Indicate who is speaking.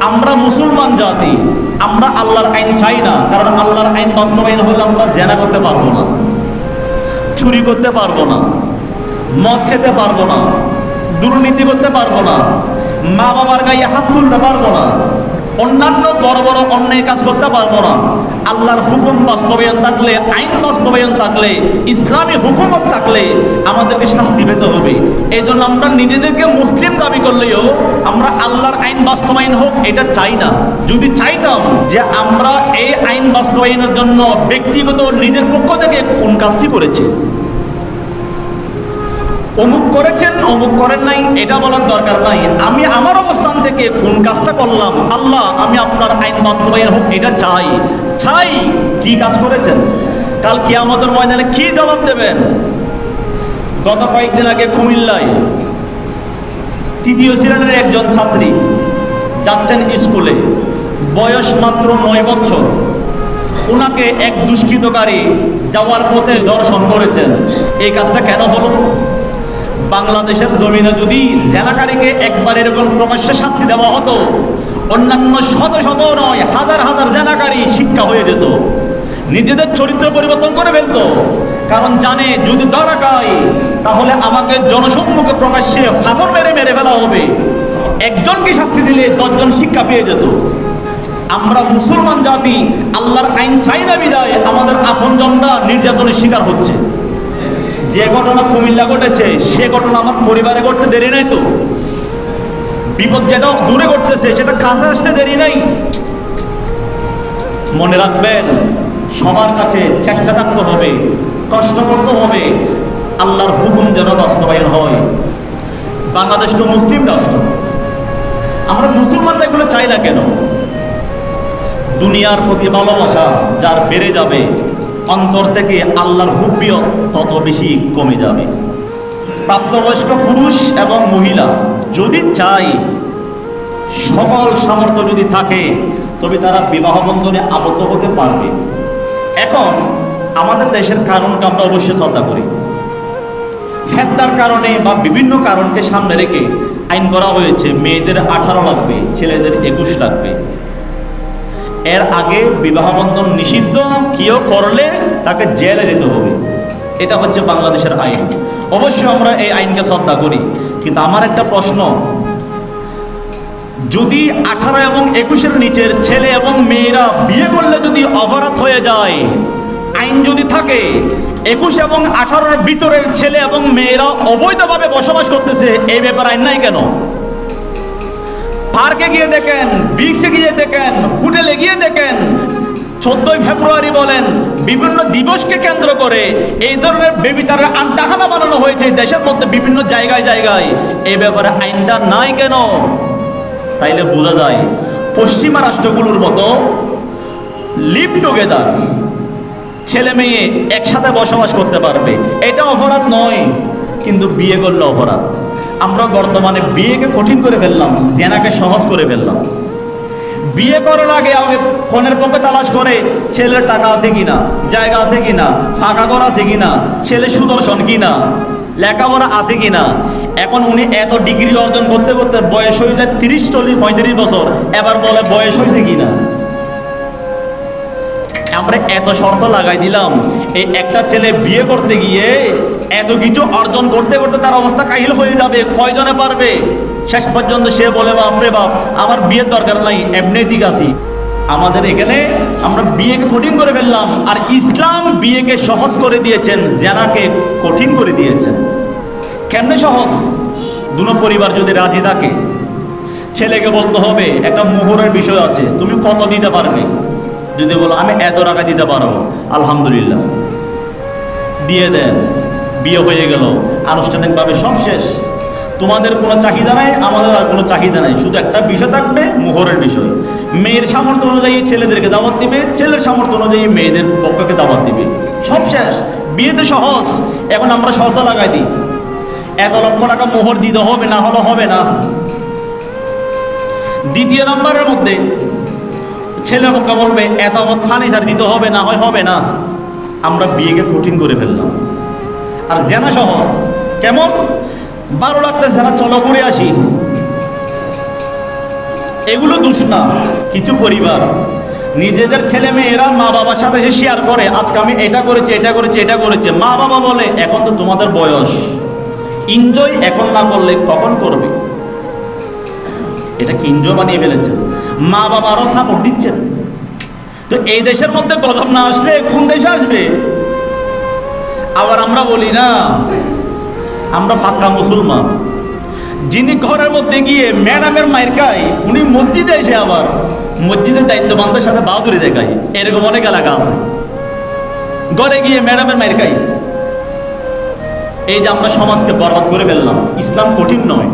Speaker 1: আমরা মুসলমান জাতি, আমরা আল্লাহর আইন চাই না, কারণ আল্লাহর আইন বাস্তবায়ন হলে আমরা জেনা করতে পারব না, চুরি করতে পারব না, মদ খেতে পারব না, দুর্নীতি করতে পারব না মা বাবার গায়ে হাত তুলতে পারব না অন্যান্য বড় বড় অন্যায় কাজ করতে পারব না। আল্লাহর হুকুম বাস্তবায়ন থাকলে, আইন বাস্তবায়ন থাকলে, ইসলামী হুকুমত থাকলে আমাদেরকে শাস্তি পেতে হবে। এই জন্য আমরা নিজেদেরকে মুসলিম দাবি করলেও আমরা আল্লাহর আইন বাস্তবায়ন হোক, এটা চাই না। যদি চাইতাম যে আমরা এই আইন বাস্তবায়নের জন্য ব্যক্তিগত নিজের পক্ষ থেকে কোন কাজটি করেছি। অমুক করেছেন, অমুক করেন নাই, এটা বলার দরকার নাই। আমি আমার অবস্থান থেকে কোন কাজটা করলাম? আল্লাহ, আমি আপনার আইন বাস্তবায়ন হোক, এটা চাই। চাই? কি কাজ করেছেন? কাল কি আমাদের ময়দানে কি জবাব দেবেন? গত কয়েকদিন আগে কুমিল্লায় তৃতীয় শ্রেণির একজন ছাত্রী যাচ্ছেন স্কুলে। বয়স মাত্র নয় বৎসর ওনাকে এক দুষ্কৃতকারী যাওয়ার পথে দর্শন করেছেন। এই কাজটা কেন হলো? বাংলাদেশের জমিনে যদি জেলাকারীকে একবার এরকম প্রকাশ্যে শাস্তি দেওয়া হতো, অন্যান্য শত শত নয়, হাজার হাজার জেলাকারী শিক্ষা হয়ে যেত। নিজেদের চরিত্র পরিবর্তন করে ফেলতো। কারণ জানে, যদি ধরা খায় তাহলে আমাকে জনসম্মুখে প্রকাশ্যে ফাদর মেরে মেরে ফেলা হবে। একজনকে শাস্তি দিলে দশজন শিক্ষা পেয়ে যেত। আমরা মুসলমান জাতি, আল্লাহর আইন চাই না বিদায়, আমাদের আপনজনরা নির্যাতনের শিকার হচ্ছে। যে ঘটনা কুমিল্লা ঘটেছে, সে ঘটনা আমার পরিবারে ঘটতে দেরি নাই তো। বিপদ যেটা দূরে ঘটতেছে, সেটা কাছে আসতে দেরি নাই। মনে রাখবেন, সবার কাছে চেষ্টা থাকতে হবে, কষ্ট করতে হবে, আল্লাহর হুকুম যেন বাস্তবায়ন হয়। বাংলাদেশ তো মুসলিম রাষ্ট্র। আমরা মুসলমানরা এগুলো চাই না কেন? দুনিয়ার প্রতি ভালোবাসা যার বেড়ে যাবে অন্তর থেকে আল্লাহর হুব্বিয়ত তত বেশি কমে যাবে। প্রাপ্তবয়স্ক পুরুষ এবং মহিলা যদি চাই সকল সামর্থ্য যদি থাকে, তবে তারা বিবাহ বন্ধনে আবদ্ধ হতে পারবে। এখন আমাদের দেশের কারণকে আমরা অবশ্যই শ্রদ্ধা করি। ফেদ্দার কারণে বা বিভিন্ন কারণকে সামনে রেখে আইন করা হয়েছে, মেয়েদের আঠারো লাগবে, ছেলেদের একুশ লাগবে। এর আগে বিবাহ বন্ধন নিষিদ্ধ কেউ করলে তাকে জেলে যেতে হবে। এটা হচ্ছে বাংলাদেশের আইন। অবশ্যই আমরা এই আইনকে শ্রদ্ধা করি। কিন্তু আমার একটা প্রশ্ন, যদি আঠারো এবং একুশের নিচের ছেলে এবং মেয়েরা বিয়ে করলে যদি অপরাধ হয়ে যায়, আইন যদি থাকে, একুশ এবং আঠারোর ভিতরের ছেলে এবং মেয়েরা অবৈধভাবে বসবাস করতেছে, এই ব্যাপার আইন নাই কেন? পার্কে গিয়ে দেখেন বিক্সে গিয়ে দেখেন, হোটেলে গিয়ে দেখেন। চোদ্দই ফেব্রুয়ারি বলেন, বিভিন্ন দিবসকে কেন্দ্র করে এই ধরনের বেবিচারের আন্টাহানা বানানো হয়েছে দেশের মধ্যে বিভিন্ন জায়গায় জায়গায়। এই ব্যাপারে আইনটা নাই কেন? তাইলে বোঝা যায়, পশ্চিমা রাষ্ট্রগুলোর মতো লিপ টুগেদার, ছেলে মেয়ে একসাথে বসবাস করতে পারবে। এটা অপরাধ নয়, কিন্তু বিয়ে করলে অপরাধ। আমরা বর্তমানে বিয়েকে কঠিন করে ফেললাম, জেনাকে সহজ করে ফেললাম। বিয়ে করার আগে আমি ফোনের পক্ষে তালাশ করে, ছেলের টাকা আছে কিনা, জায়গা আছে কিনা, ফাঁকা ঘর আছে কিনা ছেলে সুদর্শন কিনা, লেখাপড়া আছে কিনা। এখন উনি এত ডিগ্রি অর্জন করতে করতে বয়স হয়ে যায় তিরিশ, চল্লিশ, পঁয়ত্রিশ বছর, এবার বলে বয়স হয়েছে কিনা। আমরা এত শর্ত লাগাই দিলাম। এই একটা ছেলে বিয়ে করতে গিয়ে এত কিছু অর্জন করতে করতে তার অবস্থা কাহিল হয়ে যাবে, কয়জনে পারবে? শেষ পর্যন্ত সে বলে বাপরে বাপ, আমার বিয়ের দরকার নাই, এমনি ঠিক আছি। আমাদের এখানে আমরা বিয়েকে কঠিন করে ফেললাম, আর ইসলাম বিয়েকে সহজ করে দিয়েছেন, জেনাকে কঠিন করে দিয়েছেন। কেমনে সহজ? দুনো পরিবার যদি রাজি থাকে, ছেলেকে বলতে হবে, একটা মোহরের বিষয় আছে, তুমি কত দিতে পারবে? যদি বলো, আমি এত টাকা দিতে পারব? আলহামদুলিল্লাহ। দিয়ে দেন, বিয়ে হয়ে গেল। আনুষ্ঠানিকভাবে সব শেষ। তোমাদের কোনো চাহিদা নাই, আমাদের আর কোনো চাহিদা নাই। শুধু একটা বিষয় থাকবে, মোহরের বিষয়। মেয়ের সামর্থ্য অনুযায়ী ছেলেদেরকে দাওয়াত দিবে, ছেলের সামর্থ্য অনুযায়ী মেয়েদের পক্ষকে দাওয়াত দিবে। সব শেষ। বিয়েতে সহজ। এখন আমরা শর্ত লাগাই দিই। এত লক্ষ টাকা মোহর দিতে হবে, না হলে হবে না। দ্বিতীয় নম্বরের মধ্যে ছেলে পক্ষ বলবে এত ফার্নিচার দিতে হবে, না হয় হবে না। আমরা বিয়েকে কঠিন করে ফেললাম। আর জেনা সহজ কেমন? বারো লাগতেছে না চলো করে আসি। এগুলো দোষ না, কিছু পরিবার। নিজেদের ছেলে মেয়েরা মা বাবার সাথে এসে শেয়ার করে, আজকে আমি এটা করেছি এটা করেছি, এটা করেছে। মা বাবা বলে, এখন তো তোমাদের বয়স। এনজয় এখন না করলে কখন করবে? এটা কি এনজয় বানিয়ে ফেলেছেন? মা বাবা আরও সাপোর্ট দিচ্ছেন। তো এই দেশের মধ্যে গজব না আসলে কোন দেশে আসবে? আবার আমরা বলি না, আমরা ফাঁকা মুসলমান। যিনি ঘরের মধ্যে গিয়ে ম্যাডামের মায়ের খায়, উনি মসজিদে এসে আবার মসজিদের দায়িত্ববানদের সাথে বাহাদুরি দেখায়। এরকম অনেক এলাকা আছে। ঘরে গিয়ে ম্যাডামের মায়ের খাই এই যে আমরা সমাজকে বরবাদ করে ফেললাম, ইসলাম কঠিন নয়।